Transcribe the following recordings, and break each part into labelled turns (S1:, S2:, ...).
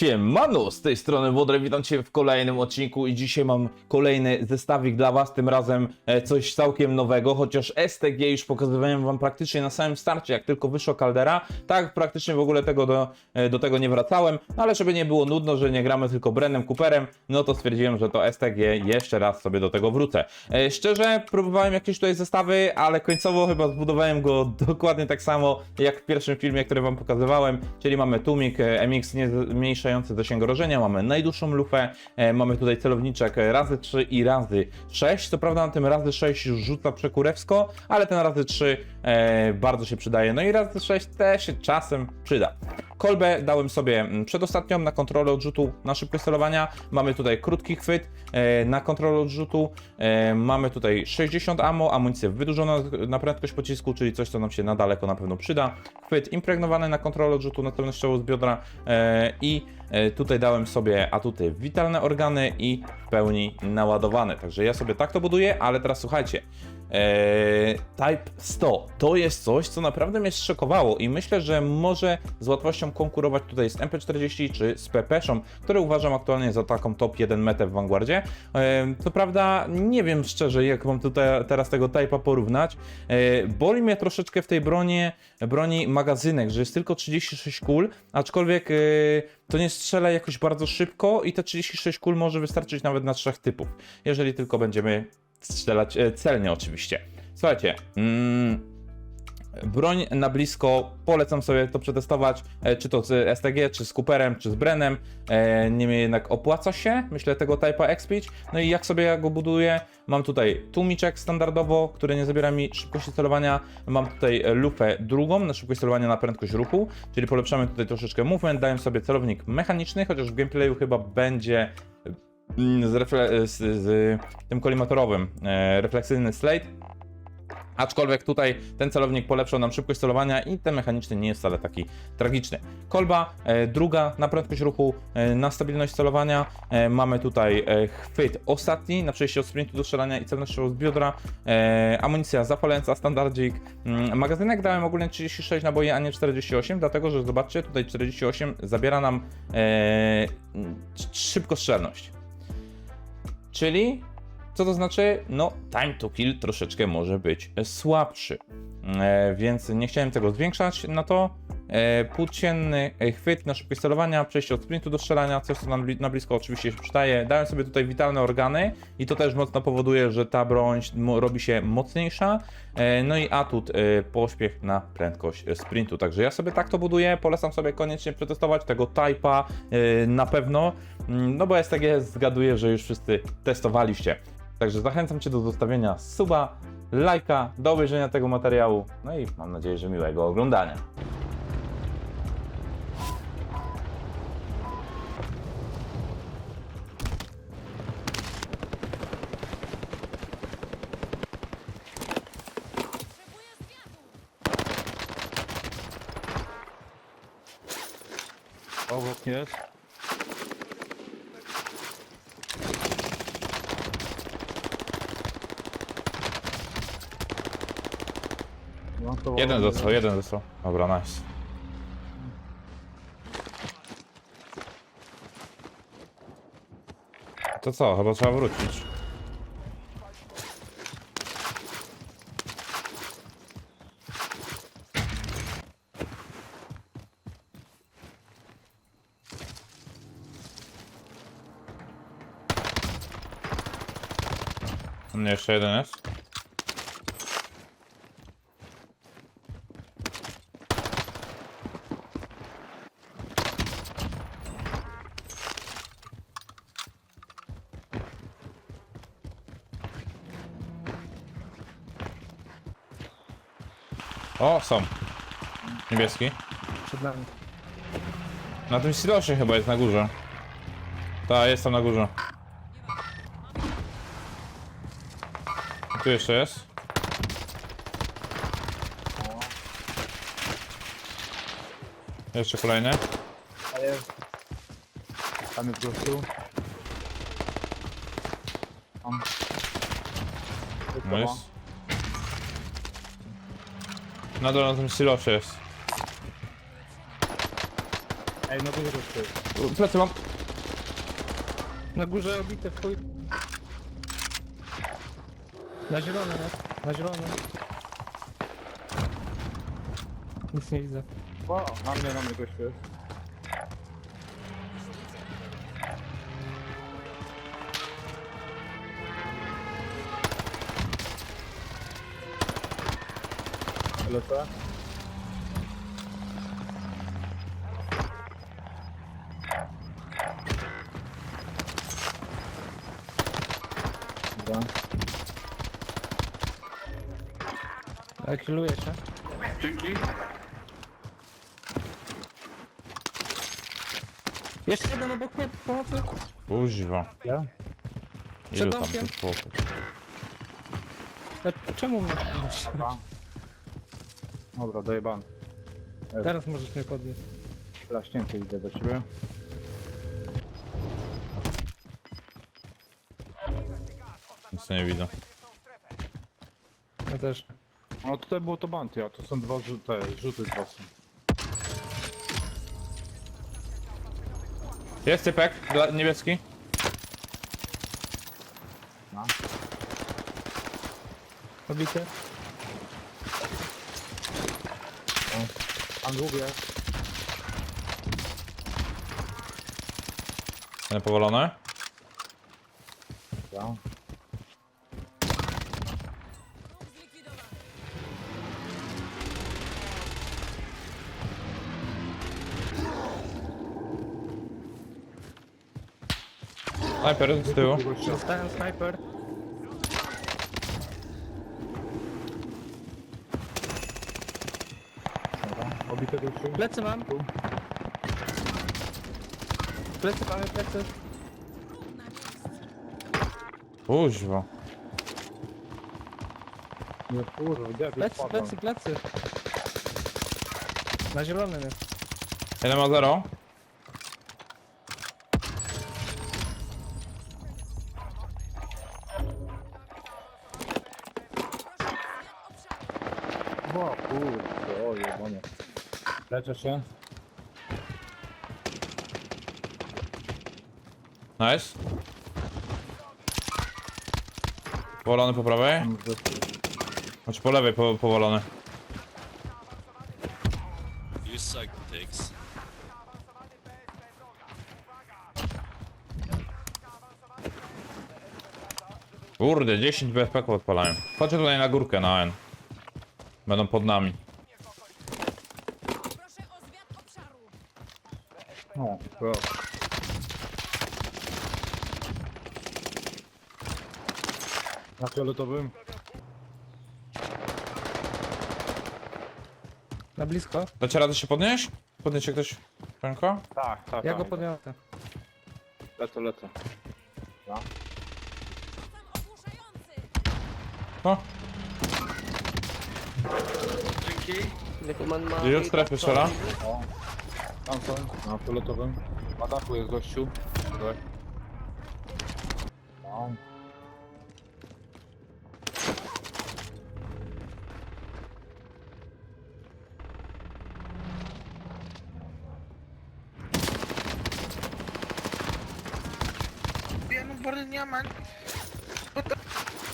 S1: Siemano, z tej strony Wodry, witam Cię w kolejnym odcinku i dzisiaj mam kolejny zestawik dla Was, tym razem e, coś całkiem nowego, chociaż STG już pokazywałem Wam praktycznie na samym starcie, jak tylko wyszła Caldera, tak praktycznie w ogóle tego do, e, do tego nie wracałem, no ale żeby nie było nudno, że nie gramy tylko Brennem Cooperem, no to stwierdziłem, że to STG jeszcze raz sobie do tego wrócę. E, Szczerze, próbowałem jakieś tutaj zestawy, ale końcowo chyba zbudowałem go dokładnie tak samo, jak w pierwszym filmie, który Wam pokazywałem, czyli mamy tłumik e, MX nie zmniejszający zasięg rażenia, mamy najdłuższą lufę, e, mamy tutaj celowniczek e, razy 3 i razy 6. Co prawda na tym razy 6 już rzuca przekurewsko, ale ten razy 3 e, bardzo się przydaje. No i razy 6 też się czasem przyda. Kolbę dałem sobie mm, przedostatnią na kontrolę odrzutu na szybkość celowania. Mamy tutaj krótki chwyt e, na kontrolę odrzutu. E, mamy tutaj 60 ammo, amunicję wydłużoną na prędkość pocisku, czyli coś, co nam się na daleko na pewno przyda. Chwyt impregnowany na kontrolę odrzutu na celność strzału z biodra e, i tutaj dałem sobie atuty witalne organy i w pełni naładowane. Także ja sobie tak to buduję, ale teraz słuchajcie. Eee, Type 100 to jest coś, co naprawdę mnie zszokowało i myślę, że może z łatwością konkurować tutaj z MP40 czy z Pepeszą, które uważam aktualnie za taką top 1 metę w Vanguardzie. Eee, co prawda nie wiem szczerze, jak mam tutaj teraz tego Type'a porównać. Eee, boli mnie troszeczkę w tej broni, broni magazynek, że jest tylko 36 kul, aczkolwiek eee, to nie strzela jakoś bardzo szybko i te 36 kul może wystarczyć nawet na trzech typów, jeżeli tylko będziemy strzelać e, celnie oczywiście. Słuchajcie, mm, broń na blisko, polecam sobie to przetestować, e, czy to z STG, czy z Cooperem, czy z Brenem, e, niemniej jednak opłaca się, myślę, tego Type'a X-Pitch. No i jak sobie ja go buduję, mam tutaj tłumiczek standardowo, który nie zabiera mi szybkości celowania, mam tutaj lufę drugą na szybkość celowania na prędkość ruchu, czyli polepszamy tutaj troszeczkę movement, daję sobie celownik mechaniczny, chociaż w gameplayu chyba będzie z, refle- z, z tym kolimatorowym e, refleksyjny slate. Aczkolwiek tutaj ten celownik polepszał nam szybkość celowania i ten mechaniczny nie jest wcale taki tragiczny. Kolba, e, druga na prędkość ruchu, e, na stabilność celowania. E, mamy tutaj e, chwyt ostatni na przejście od sprintu do strzelania i celność z biodra. E, amunicja zapalająca, standardzik. Mm, magazynek dałem ogólnie 36 naboi, a nie 48, dlatego że zobaczcie, tutaj 48 zabiera nam e, szybkostrzelność. Czyli co to znaczy? No, time to kill troszeczkę może być słabszy. E, więc nie chciałem tego zwiększać na to. E, płócienny e, chwyt na szybkość celowania, przejście od sprintu do strzelania, coś co nam na blisko oczywiście się przydaje. Dałem sobie tutaj witalne organy i to też mocno powoduje, że ta broń robi się mocniejsza. E, no i atut, pośpiech na prędkość sprintu. Także ja sobie tak to buduję, polecam sobie koniecznie przetestować tego Type'a na pewno, Mm, no bo STG zgaduję, że już wszyscy testowaliście. Także zachęcam Cię do zostawienia suba, lajka, do obejrzenia tego materiału. No i mam nadzieję, że miłego oglądania.
S2: Jest. No
S1: Jeden został, jeden został. Dobra, nice. To co? Chyba trzeba wrócić. Mnie jeszcze jeden jest. O, są. Niebieski.
S2: Przed nami.
S1: Na tym silosie chyba jest na górze. Ta, jest tam na górze. Tu jeszcze jest. Jeszcze kolejny.
S2: A jest. Tam jest gościu. Tam.
S1: No jest. Na dole na tym silosie jest.
S2: Ej, na górze gościu.
S1: Plecy mam.
S3: Na górze obite w chuj. Na zielone, nie? Na zielone. Nic nie widzę.
S2: Wow, na mnie, na mnie gościu
S3: Killuje się. Jeszcze jeden obok mnie, pomocy.
S1: Kuźwa.
S2: Ja?
S1: Ile
S3: Przed
S1: tam
S3: domkiem.
S1: tych chłopów?
S3: E, Czemu mnie
S2: Dobra. Dobra, dojebany.
S3: Teraz możesz mnie podnieść.
S2: Laśnięty idę do ciebie.
S1: Nic nie widzę.
S3: Ja też.
S2: No tutaj było to banty, a to są dwa rzu- te rzuty dwa są.
S1: Jest typek, dla- niebieski.
S2: No.
S3: Obity.
S2: Tam długie.
S1: Jeden powalony.
S2: Ja.
S1: Sniper z tyłu.
S3: Dostałem
S2: gościu.
S3: Plecy mam. Plecy mamy, plecy.
S1: Kuźwa.
S2: Nie kurwa, gdzie
S3: Plecy, plecy, plecy. Na zielonym jest.
S1: Jeden ma zero.
S2: Leczę się.
S1: Nice. Powalony po prawej. Znaczy po lewej po, powalony.
S4: You suck dicks.
S1: Kurde, 10 BFP odpalają. Chodźcie tutaj na górkę na N. Będą pod nami.
S5: O,
S2: bro. Na fioletowym?
S3: Na blisko.
S1: Dacie radę się podnieść? Podniesie ktoś ręko?
S2: Tak, tak.
S3: Ja
S2: tak.
S3: go podniosę.
S2: Lecę, lecę.
S5: Ogłuszający.
S1: No. Gdzie od strefy strzela?
S2: O. Tam są, na fioletowym. Na dachu jest gościu. Tutaj. Tam.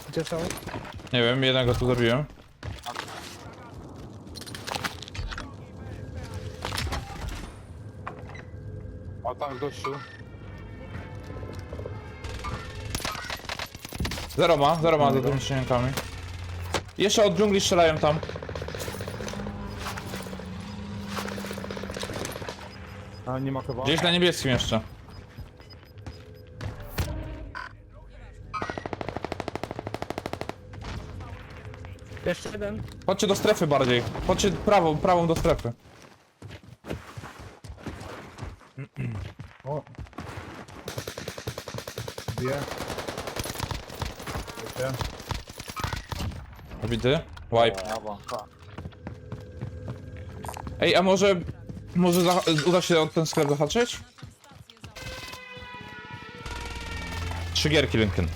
S3: Gdzie są?
S1: Nie wiem, jednego tu zabiłem.
S2: O, tam jest gościu.
S1: Zero ma, zero ma za tymi ściankami. Jeszcze od dżungli strzelają tam.
S2: A, nie ma chyba.
S1: Gdzieś na niebieskim jeszcze.
S3: Jeszcze jeden.
S1: Chodźcie do strefy bardziej. Chodźcie prawą, prawą do strefy. Obity? Wipe.
S2: Brawo.
S1: Ej, a może... Może za, uda się od ten sklep zahaczyć? Trzy gierki, Lincoln.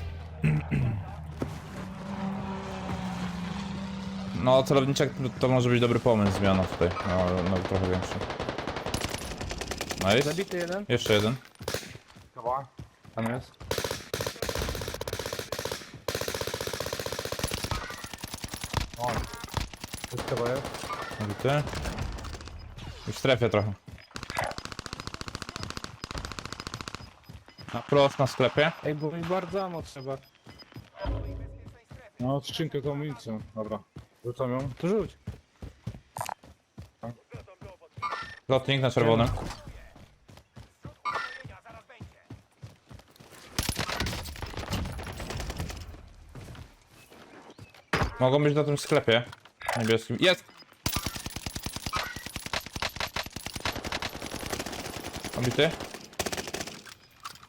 S1: No, celowniczek to może być dobry pomysł, zmiana tutaj. No, no trochę większy. Nice.
S3: Zabity jeden.
S1: Jeszcze jeden.
S2: Kawa. Tam jest. O. Jest kawa jest.
S1: Zabity. Już w strefie trochę. Na prost na sklepie.
S3: Ej, bo mi bardzo amo trzeba.
S2: No, skrzynkę amunicją. Dobra. Rzucam ją.
S3: To rzuć.
S1: Lotnik na czerwonym. Mogą być na tym sklepie niebieskim. Jest! Obity?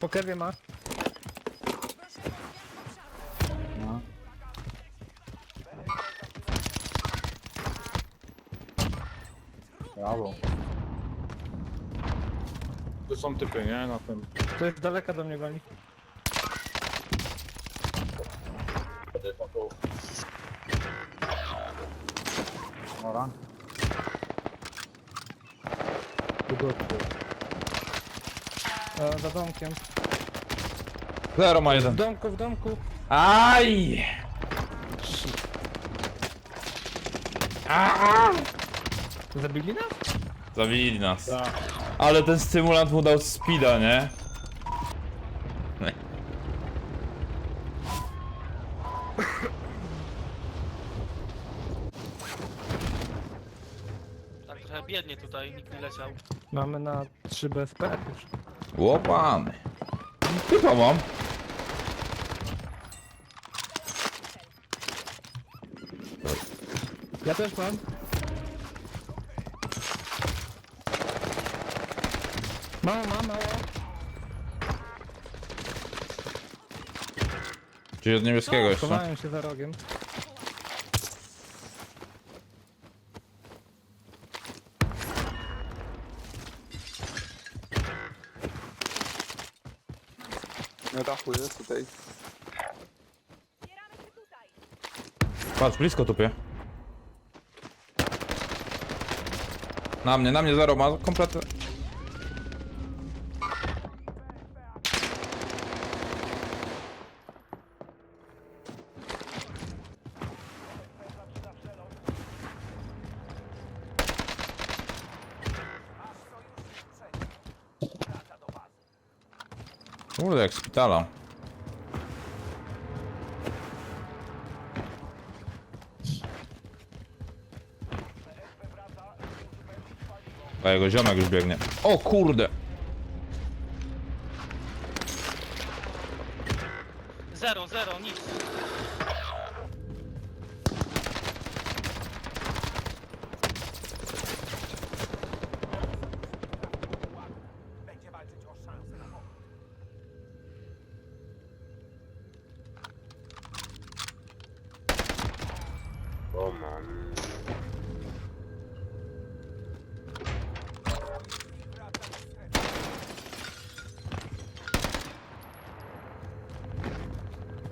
S3: Po kewie ma.
S2: No. Brawo. Tu są typy, nie? Na tym.
S3: To jest daleka do mnie goni.
S2: Dobra. Tu do tyłu.
S3: E, za domkiem.
S1: Zero ma
S3: W
S1: jeden.
S3: domku, w domku.
S1: Aj!
S3: Zabili nas?
S1: Zabili nas.
S2: Tak.
S1: Ale ten stymulant mu dał speeda, nie?
S5: Tak trochę biednie tutaj, nikt nie leciał.
S3: Mamy na 3 BSP już.
S1: Łopany. Chyba mam.
S3: Ja też mam. Mało, mało, mało.
S1: Czyli od niebieskiego jeszcze.
S3: Chowają się za rogiem.
S6: Jest tutaj.
S1: Patrz, blisko tupie. Na mnie, na mnie zero ma kompletnie. Kurde, jak szpitala. A jego ziomek już biegnie. O kurde!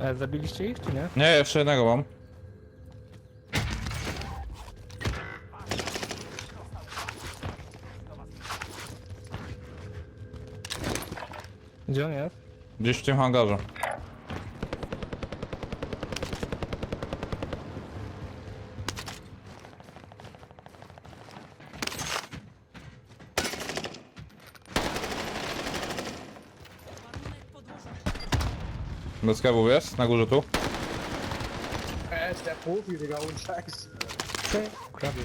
S3: E, zabiliście ich, czy nie?
S1: Nie, jeszcze jednego mam.
S3: Gdzie on jest?
S1: Gdzieś w tym hangarze. Bez kebów jest? Na górze tu?
S3: Kradł.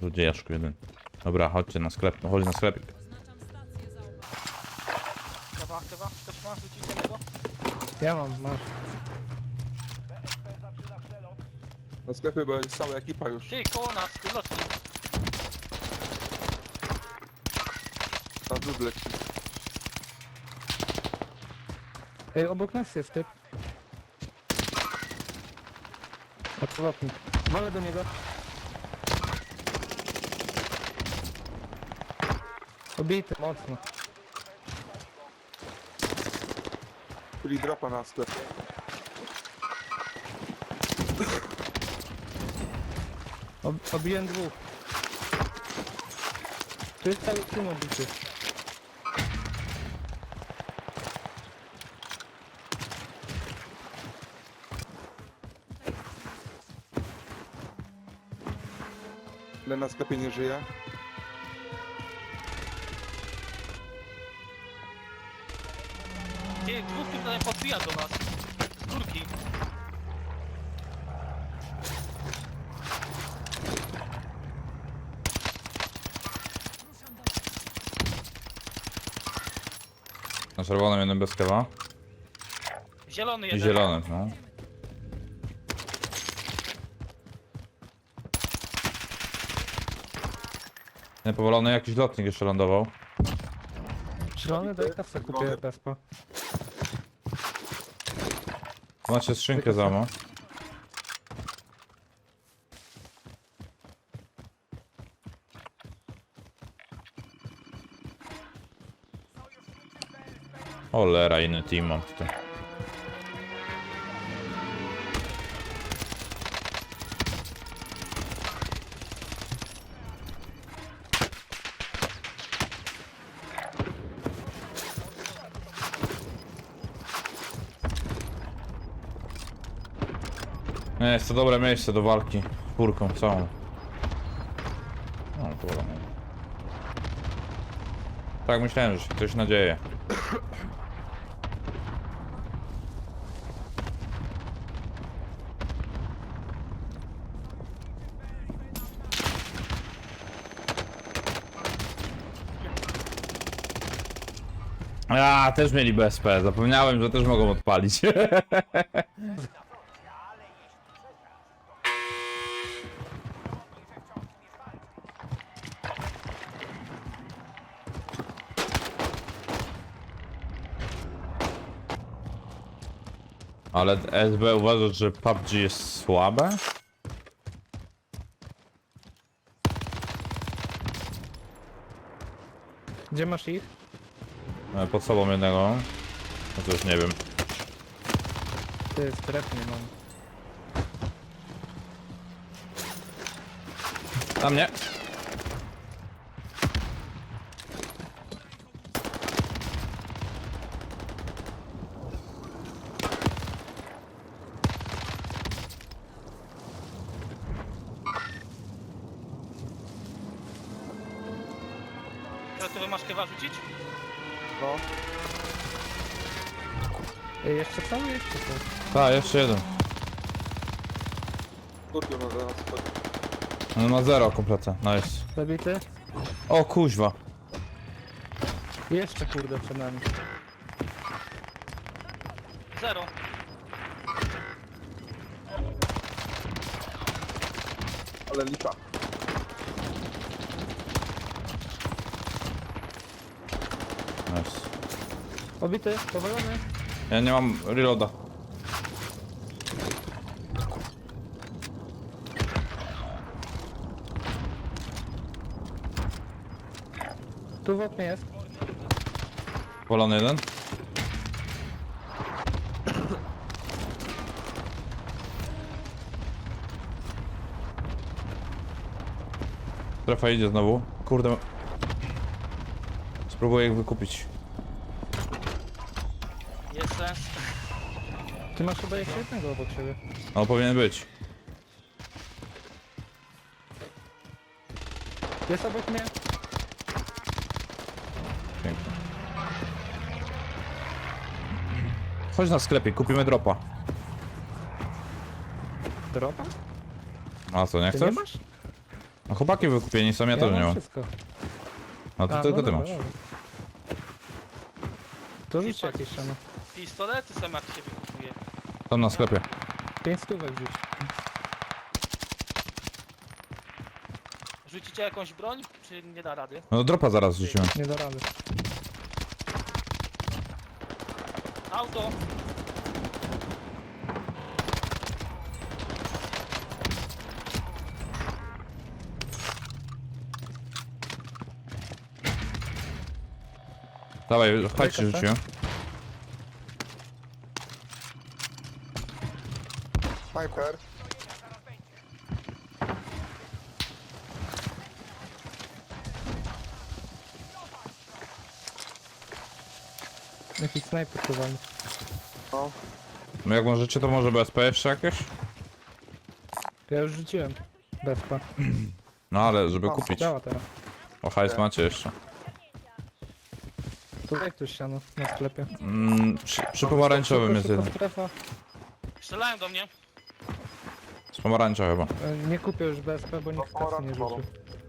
S1: Złodziejaszku jeden. Dobra, chodźcie na sklep, no chodź na sklepik.
S5: Chyba, chyba, ktoś ma rzucić tego?
S3: Ja mam, masz.
S6: Na sklepie będzie cała ekipa już.
S5: Ty, koło nas, ty lotnik.
S6: Na dół leci.
S3: Ej, obok nas jest typ. Odlotnik. Walę do niego. Obity mocno.
S6: Czyli dropa na sklep.
S3: Ob obiłem dwóch. Tu jest cały team obity.
S6: Ale na sklepie nie żyje.
S5: Ty, dwóch tu tutaj podbija do nas. Z górki.
S1: Na czerwonym jeden bez kewa.
S5: Zielony
S1: I
S5: jeden.
S1: zielony, no. Niepowolony jakiś lotnik jeszcze lądował.
S3: Zielony daj kasę kupię bezpo.
S1: Macie skrzynkę za mną. Olera, inny team mam tutaj. Jest to dobre miejsce do walki. Czwórką całą. No. Tak myślałem, że się coś nadzieje. A, też mieli BSP. Zapomniałem, że też mogą odpalić. Ale SB uważa, że PUBG jest słabe?
S3: Gdzie masz ich?
S1: E, Pod sobą jednego. No to już nie wiem.
S3: Ty, stref nie mam.
S1: Tam nie.
S3: Jeszcze jeszcze to.
S1: Tak, jeszcze jeden.
S6: Kurde, no zaraz chodzi.
S1: On ma zero kompletnie. Nice.
S3: Zabity?
S1: O kuźwa.
S3: Jeszcze kurde przed nami.
S5: Zero.
S6: Ale lipa.
S1: Nice.
S3: Obity, powalony.
S1: Ja nie mam reloada.
S3: Tu w oknie jest.
S1: Polony jeden. Strefa idzie znowu. Kurde. Spróbuję ich wykupić.
S3: Ty masz chyba jeszcze jednego obok siebie.
S1: No powinien być.
S3: Jest obok mnie.
S1: Pięknie. Chodź na sklepie, kupimy dropa.
S3: Dropa?
S1: A co, nie
S3: Ty
S1: chcesz?
S3: nie masz?
S1: No chłopaki wykupieni są, ja też nie mam.
S3: wszystko.
S1: No to
S3: A,
S1: tylko
S3: no
S1: ty
S3: dobra,
S1: masz.
S3: dobra. To rzuć jakieś szano.
S5: Pistolety są jak się wykupuje.
S1: Tam na sklepie.
S3: Pięć stówek rzuć.
S5: Rzucicie jakąś broń, czy nie da rady?
S1: No dropa zaraz rzucimy.
S3: Nie da rady.
S5: Auto!
S1: Dawaj, w pajcie
S3: kasę?
S1: rzuciłem.
S6: Piper.
S3: Jakiś snajper chowany.
S6: No.
S1: No jak możecie, to może BSP jeszcze jakieś?
S3: Ja już rzuciłem. Bezpa.
S1: No ale, żeby kupić.
S3: Działa teraz.
S1: O, hajs macie jeszcze.
S3: Tutaj ktoś siano na sklepie.
S1: Mm, przy, przy pomarańczowym jest jeden.
S3: strefa.
S5: Strzelają do mnie.
S1: Z pomarańcza chyba.
S3: E, Nie kupię już BSP, bo nikt kasy nie rzucił.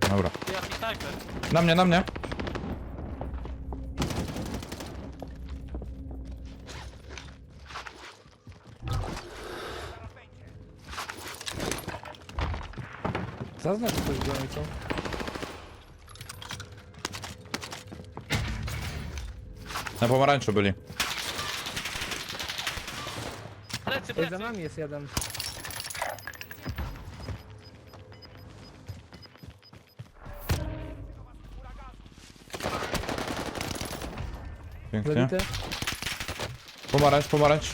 S1: Dobra.
S5: Ty jaki snajper.
S1: Na mnie, na mnie.
S3: Zaznacz coś niej, co?
S1: Na pomarańczu byli.
S5: Plecy,
S3: Ej, za
S5: plecy.
S3: nami jest jeden.
S1: Pięknie.
S3: Zabity?
S1: Pomarańcz, pomarańcz.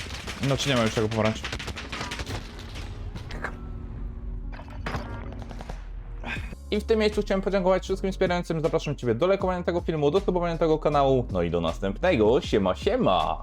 S1: No czy nie ma już tego pomarańcz? I w tym miejscu chciałem podziękować wszystkim wspierającym. Zapraszam Ciebie do lajkowania tego filmu, do subowania tego kanału. No i do następnego. Siema, siema!